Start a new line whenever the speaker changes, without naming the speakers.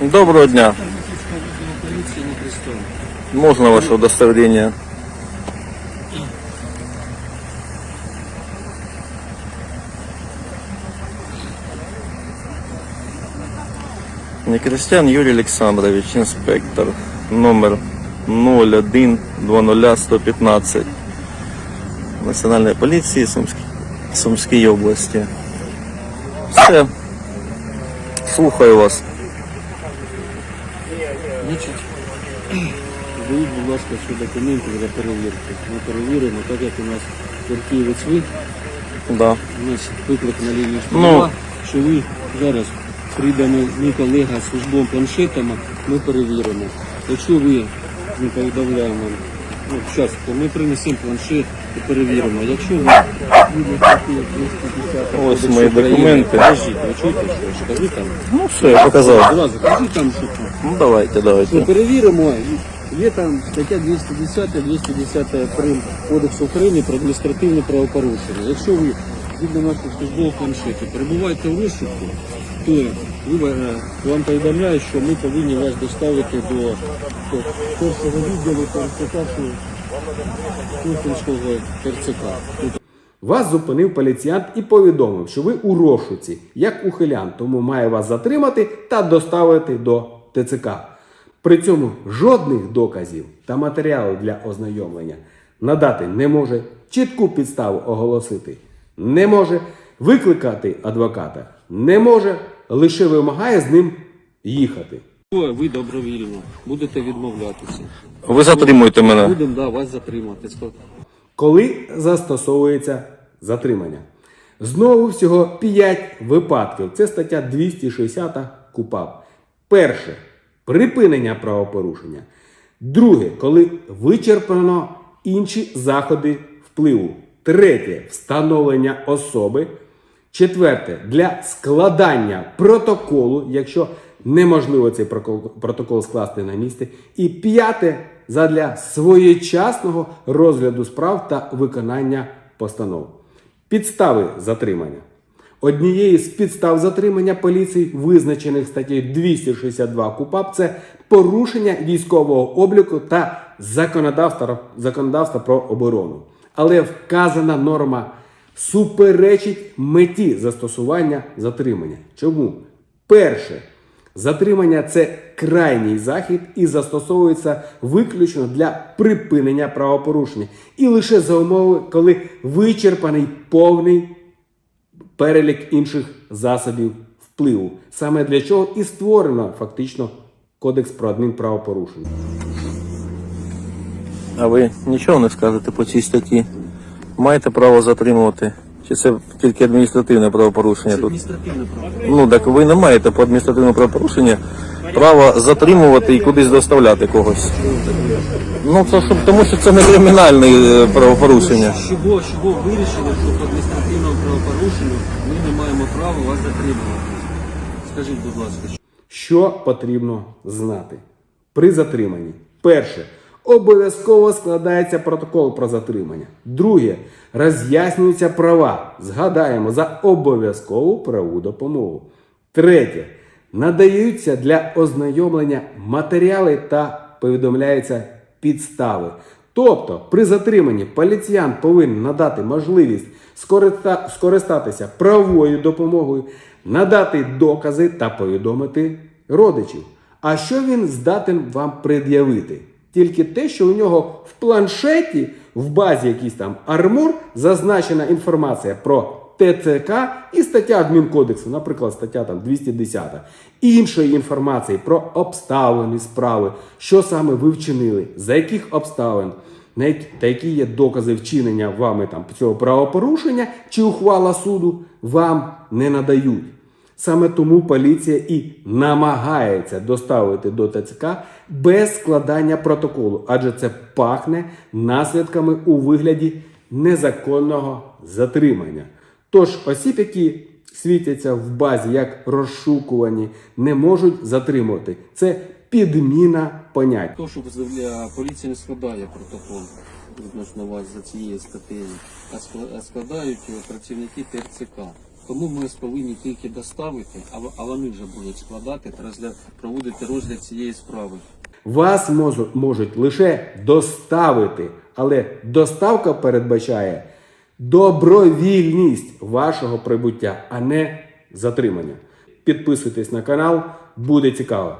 Доброго дня.
Полиция не крестом.
Можно ваше удостоверение? Некрестьян Юрий Александрович, инспектор, номер 01-00-115 Національної поліції Сумській, Сумській області. Все. Слухаю вас.
Значить, дають, будь ласка, всі документи для перевірки. Ми перевіримо, так як у нас Веркієвець ви,
Да.
у нас виклик на лінію
Ну.
що ви зараз прийдемо, мій колега з службом планшетами, ми перевіримо. Якщо ви не повідомляємо, ну, зараз, ми принесемо планшет і перевіримо. Якщо ви будете такі 250
Ось мої документи.
Покажіть, ви чуєте, що? Скажи там.
Ну все, я показав.
Кажи там, що там.
Ну давайте,
Ми
давайте.
перевіримо. Є там стаття 210, 210 прим Кодексу України про адміністративне правопорушення. Якщо ви згідно наших службових планшетів перебуваєте в розшуку, то е, вам повідомляють, що ми повинні вас доставити до, першого відділу ТРЦК Кухонського ТРЦК.
Вас зупинив поліціянт і повідомив, що ви у розшуці, як ухилян, тому має вас затримати та доставити до ТЦК. При цьому жодних доказів та матеріалів для ознайомлення надати не може, чітку підставу оголосити не може, викликати адвоката не може, лише вимагає з ним їхати.
ви добровільно будете відмовлятися.
Ви затримуєте мене.
Будемо да, вас затримати.
Коли застосовується затримання. Знову всього 5 випадків. Це стаття 260 КУПАП. Перше припинення правопорушення. Друге, коли вичерпано інші заходи впливу. Третє встановлення особи. Четверте для складання протоколу, якщо неможливо цей протокол скласти на місці. І п'яте задля своєчасного розгляду справ та виконання постанов. Підстави затримання. Однією з підстав затримання поліції, визначених статтею 262 КУПАП, це порушення військового обліку та законодавства, законодавства про оборону. Але вказана норма суперечить меті застосування затримання. Чому? Перше, затримання це крайній захід і застосовується виключно для припинення правопорушення. І лише за умови, коли вичерпаний повний перелік інших засобів впливу. Саме для чого і створено фактично Кодекс про адмінправопорушення.
А ви нічого не скажете по цій статті? Маєте право затримувати? Чи це тільки адміністративне правопорушення тут?
Адміністративне право.
Ну так ви не маєте по адміністративному правопорушенню права затримувати і кудись доставляти когось. Ну це щоб тому, що це не кримінальне е, правопорушення.
Чого, чого вирішили, що по адміністративному правопорушенню ми не маємо права вас затримувати? Скажіть, будь ласка,
Що потрібно знати при затриманні? Перше. Обов'язково складається протокол про затримання. Друге. Роз'яснюються права. Згадаємо за обов'язкову правову допомогу. Третє. Надаються для ознайомлення матеріали та повідомляються підстави. Тобто, при затриманні поліціян повинен надати можливість скористатися правовою допомогою, надати докази та повідомити родичів. А що він здатен вам пред'явити? Тільки те, що у нього в планшеті, в базі якийсь там армур, зазначена інформація про ТЦК і стаття адмінкодексу, наприклад, стаття там 210. Іншої інформації про обставини справи, що саме ви вчинили, за яких обставин, та які є докази вчинення вами там цього правопорушення чи ухвала суду, вам не надають. Саме тому поліція і намагається доставити до ТЦК без складання протоколу, адже це пахне наслідками у вигляді незаконного затримання. Тож осіб, які світяться в базі як розшукувані, не можуть затримувати. Це підміна понять.
то, що поліція не складає протокол відносно вас за цією статтею, а скла- складають працівники ТРЦК. Тому ми повинні тільки доставити, а вони вже будуть складати та проводити розгляд цієї справи.
Вас можуть, можуть лише доставити, але доставка передбачає добровільність вашого прибуття, а не затримання. Підписуйтесь на канал, буде цікаво.